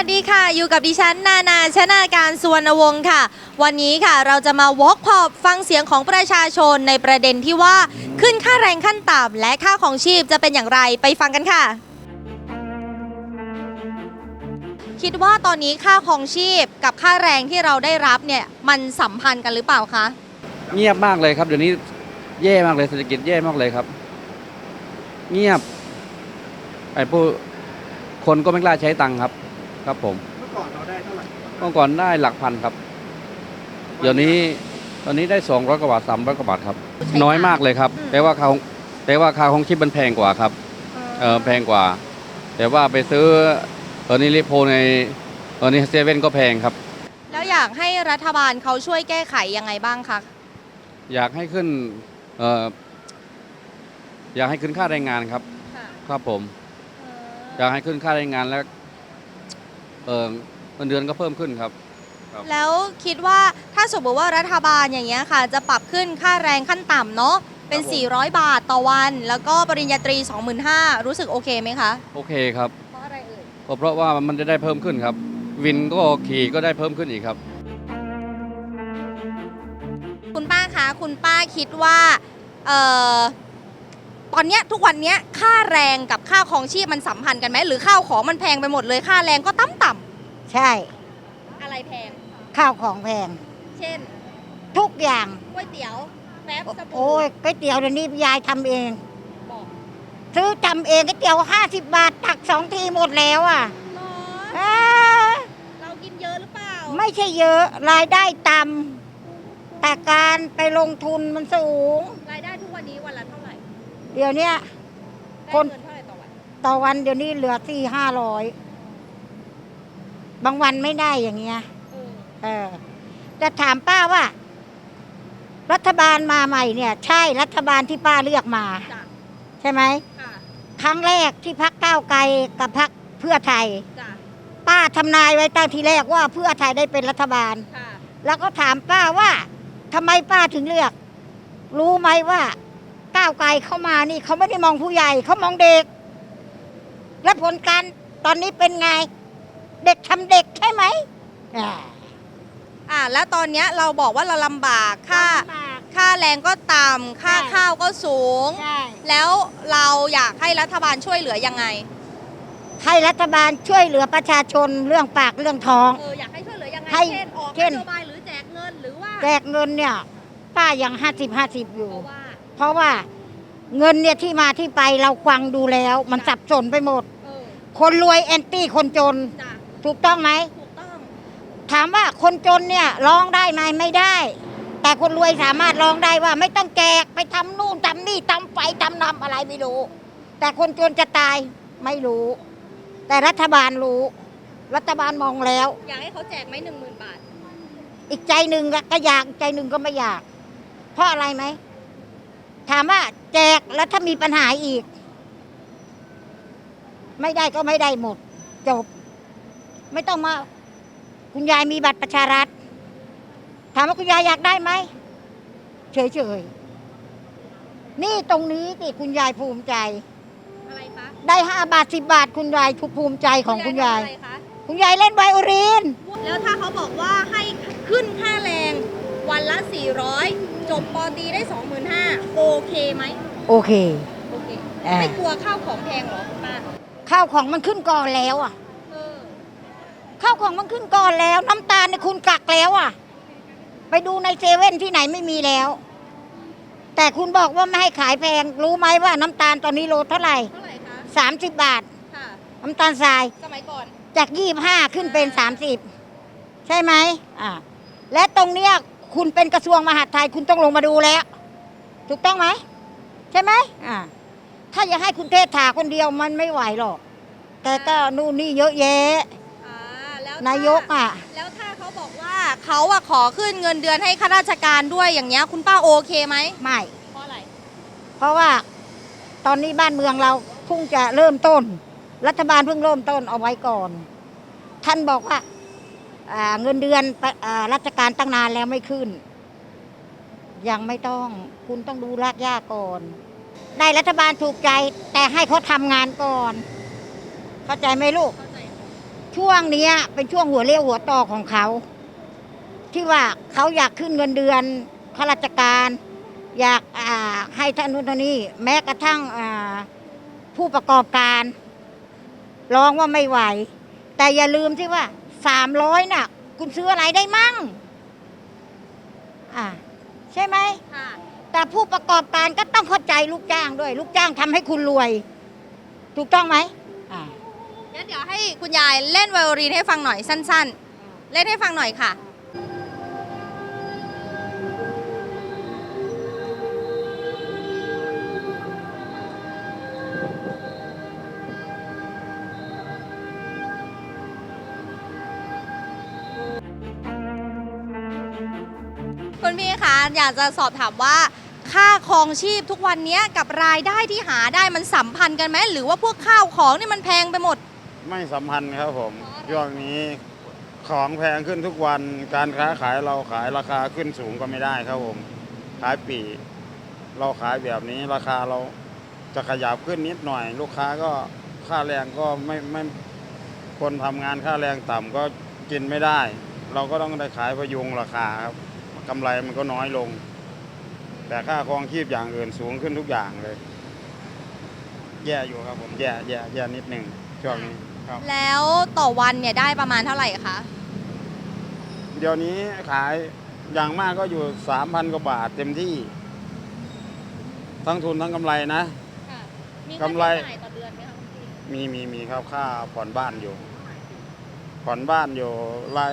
วัสดีค่ะ อยู่กับดิฉันนานาชนาการสุวรรณวงศ์ค่ะ วันนี้ค่ะเราจะมาวอล์กพอบฟังเสียงของประชาชนในประเด็นที่ว่าขึ้นค่าแรงขั้นต่ำและค่าของชีพจะเป็นอย่างไรไปฟังกันค่ะ คิดว่าตอนนี้ค่าของชีพกับค่าแรงที่เราได้รับเนี่ยมันสัมพันธ์กันหรือเปล่าคะเงียบมากเลยครับเดี๋ยวนี้แย่มากเลยเศรษฐกิจแย่มากเลยครับ เงียบไอ้ผู้คนก็ไม่กล้าใช้ตังค์ครับ ครับผมเมื่อก่อนเราได้เท่าไหร่เมื่อก่อนได้หลักพันครับ เดี๋ยวนี้ตอนนี้ได้สองร้อยกว่าบาทสามร้อยกว่าบาทครับน้อยมากเลยครับ อืม แต่ว่าค่าของแต่ว่าค่าของชีพมันแพงกว่าครับเออแพงกว่า แต่ว่าไปซื้อตอนนี้ริโพในตอนนี้เซเว่นก็แพงครับ แล้วอยากให้รัฐบาลเขาช่วยแก้ไขยังไงบ้างคะ อยากให้ขึ้นเอ่ออยากให้ขึ้นค่าแรงงานครับ ครับผม อยากให้ขึ้นค่าแรงงานแล้ว เออเงินเดือนก็เพิ่มขึ้นครับ แล้วคิดว่าถ้าสมมติว่ารัฐบาลอย่างเงี้ยค่ะ จะปรับขึ้นค่าแรงขั้นต่ำเนาะเป็นครับผม400 บาทต่อวัน แล้วก็ปริญญาตรี 25,000รู้สึกโอเคไหมคะโอเคครับเพราะอะไรเอ่ยเพราะเพราะว่ามันจะได้เพิ่มขึ้นครับ วินก็ขี่ก็ได้เพิ่มขึ้นอีกครับ คุณป้าคะคุณป้าคิดว่าเอ่อ ตอนเนี้ยทุกวันเนี้ยค่าแรงกับค่าของชีพมันสัมพันธ์กันไหมหรือข้าวของมันแพงไปหมดเลยค่าแรงก็ต่ำต่ใช่ำอะไรแพง ข้าวของแพง เช่นทุกอย่าง ก๋วยเตี๋ยวแป๊บสบู่โอ้ยก๋วยเตี๋ยวเดี๋ยวนี้ยายทำเอง บอกซื้อทำเองก๋วยเตี๋ยวห้าสิบบาทตักสองทีหมดแล้วอะหรอเอ้อเรากินเยอะหรือเปล่าไม่ใช่เยอะรายได้ต่ำแต่การไปลงทุนมันสูง รายได้ เดี๋ยวเนี้ย ได้คน เงินเท่าไหร่ต่อวันต่อวันเดี๋ยวนี้เหลือสี่ห้าร้อยบางวันไม่ได้อย่างเงี้ย เออเออจะถามป้าว่า รัฐบาลมาใหม่เนี่ย ใช่รัฐบาลที่ป้าเลือกมา จ้ะใช่ไหมค่ะครั้งแรกที่พักก้าวไกลกับพักเพื่อไทย จ้ะป้าทำนายไว้ตั้งทีแรกว่าเพื่อไทยได้เป็นรัฐบาล ค่ะแล้วก็ถามป้าว่าทำไมป้าถึงเลือก รู้ไหมว่า ก้าวไกลเข้ามานี่เขาไม่ได้มองผู้ใหญ่เขามองเด็ก และผลการตอนนี้เป็นไง เด็กทำเด็กใช่ไหมอ่าอ่าแล้วตอนเนี้ยเราบอกว่าเราลำบากค่าค่าแรงก็ต่ำค่าใช่ ข้าวก็สูง ใช่ แล้วเราอยากให้รัฐบาลช่วยเหลือยังไงให้รัฐบาลช่วยเหลือประชาชนเรื่องปากเรื่องท้อง เอออยากให้ช่วยเหลือยังไงให้เช่นออกเช่น นโยบายหรือแจกเงินหรือว่าแจกเงินเนี่ย ป้ายังห้าสิบห้าสิบอยู่ เพราะว่า เพราะว่าเงินเนี่ยที่มาที่ไปเราฟังดูแล้ว มันสับสนไปหมด เออคนรวยแอนตี้คนจน จ้ะถูกต้องไหม ถูกต้องถามว่าคนจนเนี่ยร้องได้ไหมไม่ได้ แต่คนรวยสามารถร้องได้ว่าไม่ต้องแจกไปทำนู่นทำนี่ทำไฟทำนำอะไรไม่รู้ แต่คนจนจะตายไม่รู้ แต่รัฐบาลรู้ รัฐบาลมองแล้ว อยากให้เขาแจกไหมหนึ่งหมื่นบาท อีกใจหนึ่งก็อยากอีกใจหนึ่งก็ไม่อยาก เพราะอะไรไหม ถามว่าแจกแล้วถ้ามีปัญหาอีก ไม่ได้ก็ไม่ได้หมด จบ ไม่ต้องมา คุณยายมีบัตรประชารัฐ ถามว่าคุณยายอยากได้ไหมเฉยๆ นี่ตรงนี้ที่คุณยายภูมิใจ อะไรคะได้ห้าบาทสิบบาทคุณยายทุกภูมิใจของคุณยาย ทำอะไรคะคุณยายเล่นไวโอลิน แล้วถ้าเขาบอกว่าให้ขึ้นค่าแรง วันละ 400 จบปอตรีได้ 25,000โอเคไหมโอเค โอเค อ่า ไม่กลัวข้าวของแพงเหรอคุณป้าข้าวของมันขึ้นก่อนแล้วอะ เออข้าวของมันขึ้นก่อนแล้ว น้ำตาลเนี่ยคุณกักแล้วอะ ไปดูในเซเว่นที่ไหนไม่มีแล้ว แต่คุณบอกว่าไม่ให้ขายแพง รู้ไหมว่าน้ำตาลตอนนี้โลเท่าไหร่เท่าไหร่คะสามสิบบาท ค่ะ น้ำตาลทรายสมัยก่อนจากยี่ห้าขึ้นเป็นสามสิบใช่ไหมอ่าและตรงเนี้ย คุณเป็นกระทรวงมหาดไทยคุณต้องลงมาดูแล้ว ถูกต้องไหมใช่ไหมอ่าถ้าอยากให้คุณเทศถาคนเดียวมันไม่ไหวหรอก แต่ก็นู่นนี่เยอะแยะอ่าแล้วถ้นายกอะ แล้วถ้าเขาบอกว่าเขาอะขอขึ้นเงินเดือนให้ข้าราชการด้วยอย่างเงี้ยคุณป้าโอเคไหมไม่ เพราะอะไรเพราะว่าตอนนี้บ้านเมืองเราเพิ่งจะเริ่มต้น รัฐบาลเพิ่งเริ่มต้นเอาไว้ก่อน ท่านบอกว่าอ่า เงินเดือนราชการตั้งนานแล้วไม่ขึ้น ยังไม่ต้องคุณต้องดูรากหญ้าก่อน ได้รัฐบาลถูกใจแต่ให้เขาทำงานก่อน เข้าใจไหมลูก ช่วงนี้เป็นช่วงหัวเรียวหัวต่อของเขา ที่ว่าเขาอยากขึ้นเงินเดือนข้าราชการ อยากให้ท่านนู้นท่านนี้ แม้กระทั่งผู้ประกอบการร้องว่าไม่ไหว แต่อย่าลืมที่ว่า สามร้อยน่ะ คุณซื้ออะไรได้มั่ง อ่า ใช่ไหม ค่ะ แต่ผู้ประกอบการก็ต้องเข้าใจลูกจ้างด้วย ลูกจ้างทำให้คุณรวย ถูกต้องไหมอ่า งั้นเดี๋ยวให้คุณยายเล่นไวโอลินให้ฟังหน่อยสั้น ๆ เล่นให้ฟังหน่อยค่ะ คุณพี่คะอยากจะสอบถามว่า ค่าครองชีพทุกวันนี้กับรายได้ที่หาได้มันสัมพันธ์กันไหมหรือว่าพวกข้าวของนี่มันแพงไปหมด ไม่สัมพันธ์ครับผมเพราะอะไรช่วงนี้ของแพงขึ้นทุกวันการค้าขายเราขายราคาขึ้นสูงก็ไม่ได้ครับผมขายปีกเราขายแบบนี้ราคาเราจะขยับขึ้นนิดหน่อย ลูกค้าก็ค่าแรงก็ไม่ไม่คนทำงานค่าแรงต่ำก็กินไม่ได้ เราก็ต้องได้ขายพยุงราคาครับกำไรมันก็น้อยลง แต่ค่าครองชีพอย่างอื่นสูงขึ้นทุกอย่างเลย แย่อยู่ครับผมแย่แย่แย่นิดหนึ่งช่วงนี้ครับแล้วต่อวันเนี่ยได้ประมาณเท่าไหร่คะเดี๋ยวนี้ขายอย่างมากก็อยู่สามพันกว่าบาทเต็มที่ ทั้งทุนทั้งกำไรนะมีกำไรค่าใช้จ่ายต่อเดือนไหมคะคุณพี่มีมีมีครับค่าผ่อนบ้านอยู่ ผ่อนบ้านอยู่ราย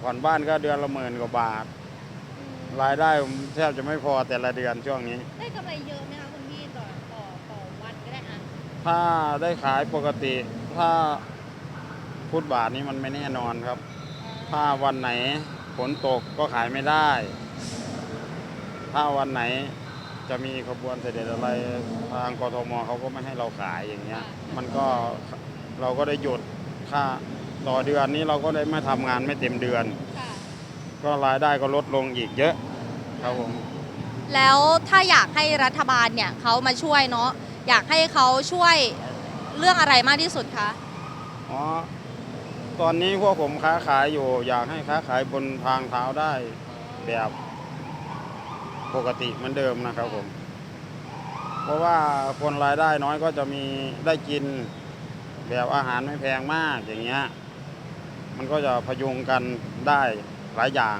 ผ่อนบ้านก็เดือนละหมื่นกว่าบาท รายได้ผมแทบจะไม่พอแต่ละเดือนช่วงนี้ ได้กำไรเยอะไหมคะคุณพี่ต่อต่อต่อวันก็ได้อะถ้าได้ขายปกติ ถ้าฟุตบาทนี้มันไม่แน่นอนครับ ถ้าวันไหนฝนตกก็ขายไม่ได้ ถ้าวันไหนจะมีขบวนเสด็จอะไรทางกทมเขาก็ไม่ให้เราขายอย่างเงี้ย มันก็เราก็ได้หยุดค่า ต่อเดือนนี้เราก็ได้ไม่ทำงานไม่เต็มเดือน ค่ะ ก็รายได้ก็ลดลงอีกเยอะครับผม แล้วถ้าอยากให้รัฐบาลเนี่ยเขามาช่วยเนาะอยากให้เขาช่วยเรื่องอะไรมากที่สุดคะอ๋อ ตอนนี้พวกผมค้าขายอยู่ อยากให้ค้าขายบนทางเท้าได้แบบปกติเหมือนเดิมนะครับผม เพราะว่าคนรายได้น้อยก็จะมีได้กินแบบอาหารไม่แพงมากอย่างเงี้ย มันก็จะพยุงกันได้หลายอย่าง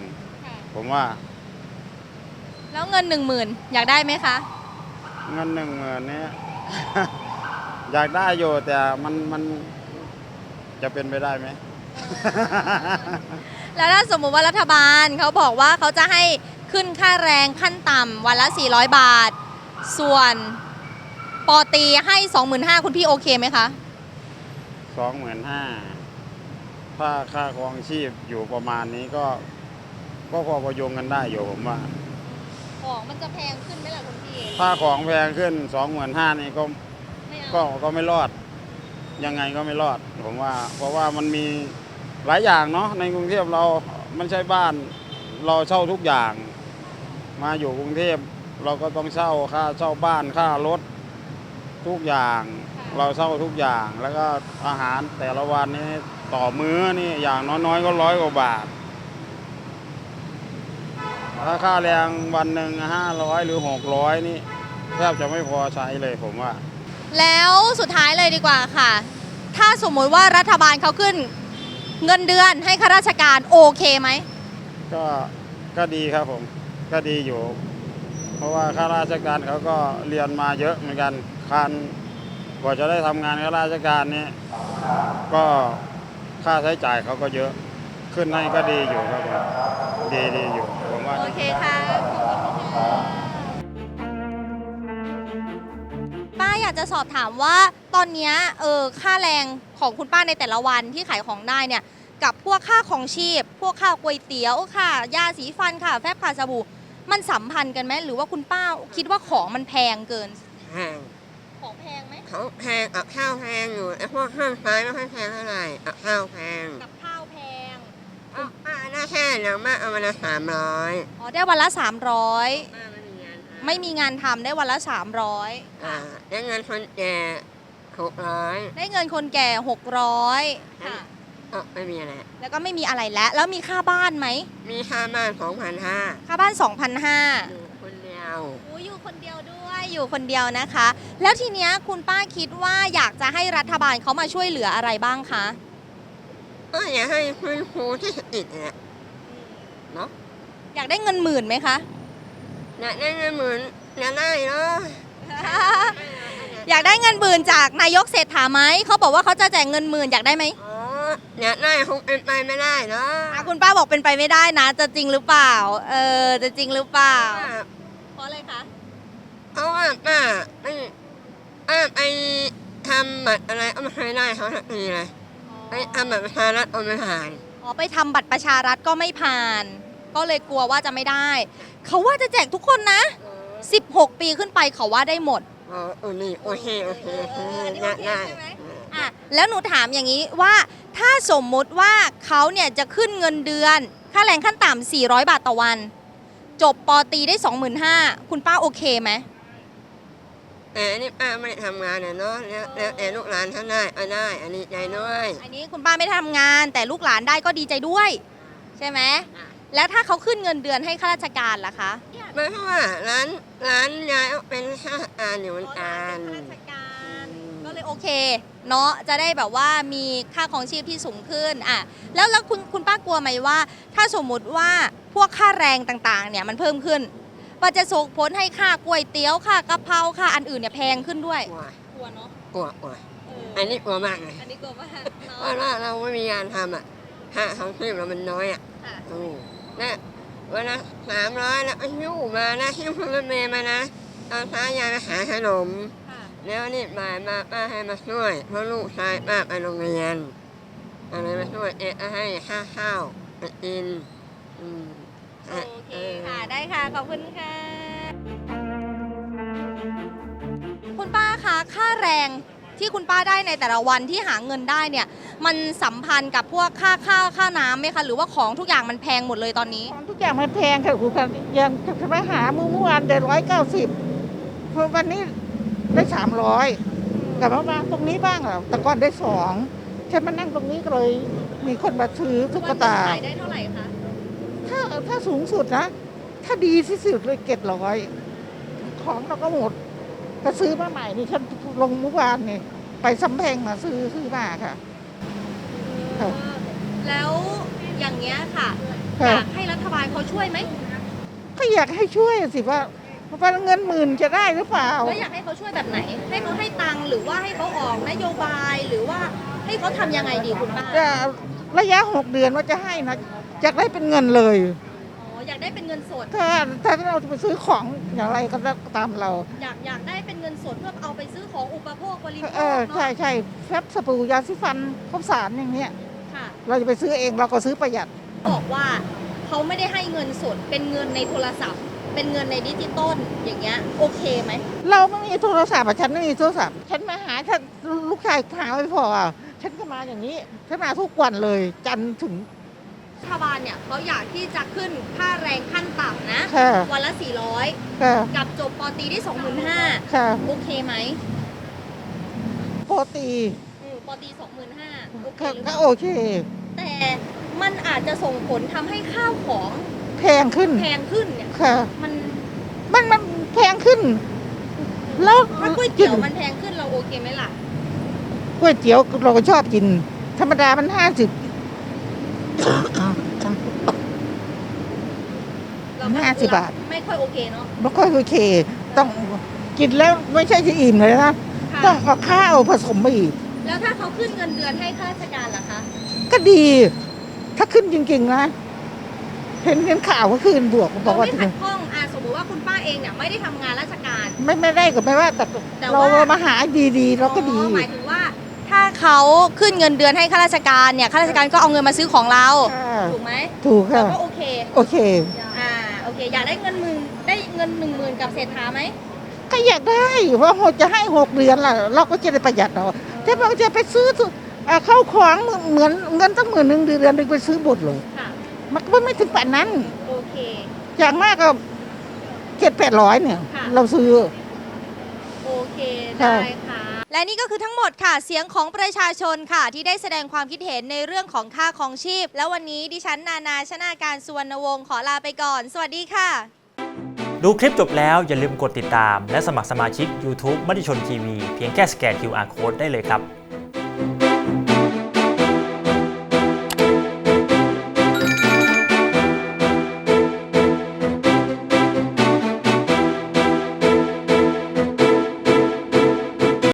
ผมว่าแล้วเงินหนึ่งหมื่นอยากได้ไหมคะ เงินหนึ่งหมื่นนี้อยากได้อยู่แต่มันมันจะเป็นไปได้ไหม แล้วถ้าสมมุติว่ารัฐบาลเขาบอกว่าเขาจะให้ขึ้นค่าแรงขั้นต่ำวันละ 400 บาท ส่วนปอตีให้ 25,000คุณพี่โอเคไหมคะ สองหมื่นห้า ถ้าค่าครองชีพอยู่ประมาณนี้ก็ ก็พอประยงกันได้อยู่ผมว่า ของมันจะแพงขึ้นไหมล่ะคุณพี่ถ้าของแพงขึ้นสองหมื่นห้านี่ก็ไม่เอาก็ก็ไม่รอด ยังไงก็ไม่รอด ผมว่า เพราะว่ามันมีหลายอย่างเนาะในกรุงเทพเรามันใช่บ้านเราเช่าทุกอย่าง มาอยู่กรุงเทพเราก็ต้องเช่าค่าเช่าบ้านค่ารถทุกอย่าง เราเช่าทุกอย่างแล้วก็อาหารแต่ละวันนี้ ต่อมื้อนี่อย่างน้อยๆก็ร้อยกว่าบาทถ้าค่าแรงวันหนึ่งห้าร้อยหรือหกร้อยนี่แทบจะไม่พอใช้เลยผมว่า แล้วสุดท้ายเลยดีกว่าค่ะ ถ้าสมมุติว่ารัฐบาลเขาขึ้น เงินเดือนให้ข้าราชการโอเคไหมก็ก็ดีครับผมก็ดีอยู่ เพราะว่าข้าราชการเขาก็เรียนมาเยอะเหมือนกันคันกว่าจะได้ทำงานข้าราชการเนี่ยก็ ค่าใช้จ่ายเขาก็เยอะ ขึ้นให้ก็ดีอยู่ครับผมดีดีอยู่ ผมว่า โอเคค่ะขอบคุณค่ะป้าอยากจะสอบถามว่าตอนเนี้ยเออค่าแรงของคุณป้าในแต่ละวันที่ขายของได้เนี่ย กับพวกค่าของชีพ พวกค่าก๋วยเตี๋ยวค่ะ ยาสีฟันค่ะ แฟบค่ะสบู่มันสัมพันธ์กันไหมหรือว่าคุณป้าคิดว่าของมันแพงเกินแพง ของแพงไหมเขาแพงอะข้าวแพงอยู่ไอ้พวกเครื่องใช้ไม่ค่อยแพงเท่าไหร่อะข้าวแพงกับข้าวแพงอะป้าหน้าแค่อย่างมากเอามาละสามร้อยอ๋อได้วันละ300ป้าไม่มีงานทำไม่มีงานทำได้วันละ300อ่าได้เงินคนแก่หกร้อยได้เงินคนแก่600ค่ะอ ก็ไม่มีอะไร แล้วก็ไม่มีอะไรแล้ว แล้วมีค่าบ้านไหม มีค่าบ้านสองพันห้าค่าบ้าน 2,500 อยู่คนเดียว โอ้อยู่คนเดียวด้วยอยู่คนเดียวนะคะ แล้วทีเนี้ยคุณป้าคิดว่าอยากจะให้รัฐบาลเขามาช่วยเหลืออะไรบ้างคะ ก็อยากให้คุณครูที่ติดเนี่ยเนาะอยากได้เงินหมื่นไหมคะอยากได้เงินหมื่นอยากได้เนาะอยากได้เงินหมื่นจากนายกเศรษฐาไหมเขาบอกว่าเขาจะแจกเงินหมื่นอยากได้ไหม อ๋อ อยากได้คงเป็นไปไม่ได้เนาะอะคุณป้าบอกเป็นไปไม่ได้นะ จะจริงหรือเปล่า เออ จะจริงหรือเปล่า เพราะอะไรคะ เพราะว่าป้าไม่ป้าไปทำบัตรอะไรเอามาให้ได้เขาทักทีเลยไปทำบัตรประชารัฐเอาไม่ผ่านอ๋อ ไปทำบัตรประชารัฐก็ไม่ผ่าน ก็เลยกลัวว่าจะไม่ได้ เขาว่าจะแจกทุกคนนะ 16 ปีขึ้นไปเขาว่าได้หมด อ๋อโอ้นี่โอเคโอเคโอเคเนี่ยากได้ อเคใช่ไหมอะแล้วหนูถามอย่างนี้ว่าถ้าสมมุติว่าเขาเนี่ยจะขึ้นเงินเดือน ค่าแรงขั้นต่ำ400 บาทต่อวัน จบปอตรีได้ 25,000 คุณป้าโอเคไหมแต่อันนี้ป้าไม่ได้ทำงานเนี่ยเนาะแล้วแล้วแต่ลูกหลานท่านได้เอาได้ อันนี้ใจด้วยอันนี้คุณป้าไม่ได้ทำงานแต่ลูกหลานได้ก็ดีใจด้วย ใช่ไหมอะแล้วถ้าเขาขึ้นเงินเดือนให้ข้าราชการล่ะคะไม่เพราะว่าร้านร้านยายเป็นข้าราชการอยู่เหมือนกัน เลยโอเคเนาะจะได้แบบว่ามีค่าของชีพที่สูงขึ้นอะแล้วแล้วคุณคุณป้ากลัวไหมว่า ถ้าสมมุติว่าพวกค่าแรงต่างๆเนี่ยมันเพิ่มขึ้นมันจะส่งผลให้ค่าก๋วยเตี๋ยวค่ากะเพราค่าอันอื่นเนี่ยแพงขึ้นด้วยกลัวกลัวเนาะกลัวกลัวอันนี้กลัวมากเลยอันนี้กลัวมากเพราะว่าเราไม่มีงานทำอะค่าของชีพเรามันน้อยอะค่ะอืมนะวันละสามร้อยแล้วหิ้วมานะหิ้วรถเมย์มานะตอนเช้ายายไปหาขนมค่ะ แล้วนี่บ่ายมาป้าให้มาช่วยเพราะลูกชายป้าไปโรงเรียนอะไรมาช่วยเอ๊ะให้ค่าข้าวไปกินอืมโอเคค่ะได้ค่ะขอบคุณค่ะ คุณป้าคะค่าแรงที่คุณป้าได้ในแต่ละวันที่หาเงินได้เนี่ย มันสัมพันธ์กับพวกค่าข้าวค่าน้ำไหมคะ หรือว่าของทุกอย่างมันแพงหมดเลยตอนนี้ ของทุกอย่างมันแพงค่ะคุณค่ะยังจะไปหาเมื่อวานได้ร้อยเก้าสิบพอวันนี้ ได้สามร้อยกลับมามาตรงนี้บ้างอะแต่ก่อนได้สองฉันมานั่งตรงนี้ก็เลยมีคนมาซื้อตุ๊กตา ขายได้เท่าไหร่คะ ถ้าถ้าสูงสุดนะ ถ้าดีที่สุดเลยเก็ดร้อย ของเราก็หมดก็ซื้อมาใหม่นี่ฉันลงเมื่อวานนี่ไปสำเพ็งมาซื้อซื้อมาค่ะครับแล้วอย่างเงี้ยค่ะ อค่ะ ยากให้รัฐบาลเขาช่วยไหม ก็อยากให้ช่วยสิว่า ว่าเงินหมื่นจะได้หรือเปล่า แล้วอยากให้เขาช่วยแบบไหน ให้เขาให้ตังค์หรือว่าให้เขาออกนโยบายหรือว่าให้เขาทำยังไงดีคุณป้าจะระยะหกเดือนว่าจะให้นะอยากได้เป็นเงินเลย อ๋ออยากได้เป็นเงินสด ถ้าถ้าเราจะไปซื้อของอย่างไรก็ตามเรา อยากอยากได้เป็นเงินสดเพื่อเอาไปซื้อของอุปโภคบริโภคเออใช่เนาะใช่แฟบสบู่ยาสีฟันข้าวสารอย่างเนี้ย ค่ะ เราจะไปซื้อเองเราก็ซื้อประหยัด บอกว่าเขาไม่ได้ให้เงินสดเป็นเงินในโทรศัพท์ เป็นเงินในดิจิตอลอย่างเงี้ยโอเคไหม เราไม่มีโทรศัพท์อะฉันไม่มีโทรศัพท์ ฉันมาหาฉันลูกชายหาไม่พออะฉันก็มาอย่างนี้ฉันมาทุกวันเลยจันทร์ถึง รัฐบาลเนี่ยเขาอยากที่จะขึ้นค่าแรงขั้นต่ำนะ ค่ะ วันละ ค่ะ400 กับจบปอตรีได้25,000ค่ะโอเคไหมโปรตีอืมปอตรี25,000โอเคก็หรือเปก็ล่าโอเค แต่มันอาจจะส่งผลทำให้ข้าวของ แพงขึ้น แพงขึ้นเนี่ย ค่ะ มันมันมันแพงขึ้น แล้วถ้าก๋วยเตี๋ยวมันแพงขึ้นเราโอเคไหมล่ะก๋วยเตี๋ยวเราก็ชอบกิน ธรรมดามันห้าสิบเราก็ห้าสิบบาท ไม่ค่อยโอเคเนาะไม่ค่อยโอเค ต้องกินแล้วไม่ใช่จะอิ่มเลยนะค่ะต้องเอาข้าวผสมมาอีก แล้วถ้าเขาขึ้นเงินเดือนให้ข้าราชการล่ะคะ ก็ดี ถ้าขึ้นจริงๆนะ เห็นเห็นข่าวก็คืนบวกบเราอกว่าไม่ขัดข้องอะสมมติว่าคุณป้าเองเนี่ยไม่ได้ทำงานราชการ ไม่ไม่ได้ก็ไม่ว่าแต่แต่เราว่า มาหาดีๆเราก็ดีอ๋อหมายถึงว่าถ้าเขาขึ้นเงินเดือนให้ข้าราชการเนี่ยข้าราชการก็เอาเงินมาซื้อของเรา ค่ะถูกไหมถูกเราค่ะ ก็โอเค โอเค อ่าโอเค อยากได้เงินหมื่นได้เงินหนึ่งหมื่นกับเศรษฐาไหมก็อยากได้เพราะเราจะให้หกเดือนละเราก็จะได้ประหยัดเราถ้าเราจะไปซื้อทุเอ่อเข้าของเหมือนเงินตั้งหมื่นหนึ่งเดือนหนึ่งไปซื้อบุตรเลย ค่ะ มันก็ไม่ถึงป่านนั้น โอเค อย่างมากก็เจ็ดแปดร้อยเนี่ย ค่ะ เราซื้อ โอเคค่ะได้ค่ะ และนี่ก็คือทั้งหมดค่ะ เสียงของประชาชนค่ะ ที่ได้แสดงความคิดเห็นในเรื่องของค่าของชีพ แล้ววันนี้ดิฉันนานาชนาการสุวรรณวงศ์ขอลาไปก่อน สวัสดีค่ะ ดูคลิปจบแล้วอย่าลืมกดติดตาม และสมัครสมาชิก YouTube มติชนทีวีเพียงแค่สแกน QR Code ได้เลยครับ